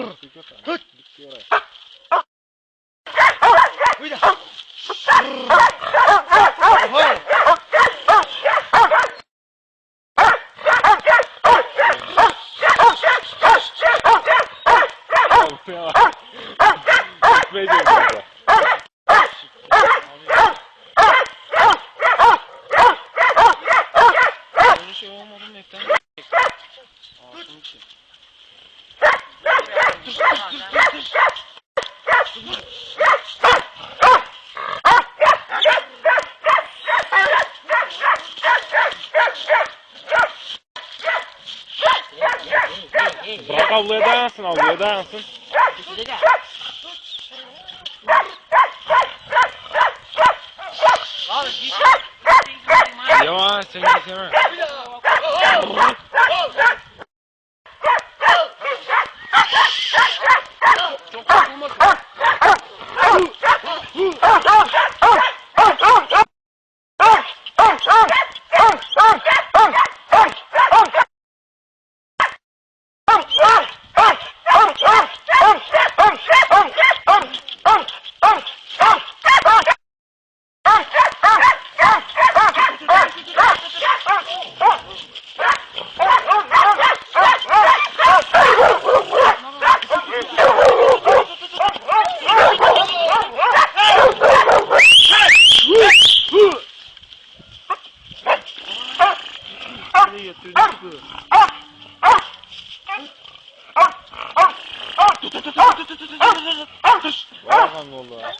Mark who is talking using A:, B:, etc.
A: Ama. Gitti oraya.
B: Şey.
A: Bırak avluya dayansın, avluya dayansın. Yavaş, seni istemem. Seni yatırdı. Var kanka oldu ha.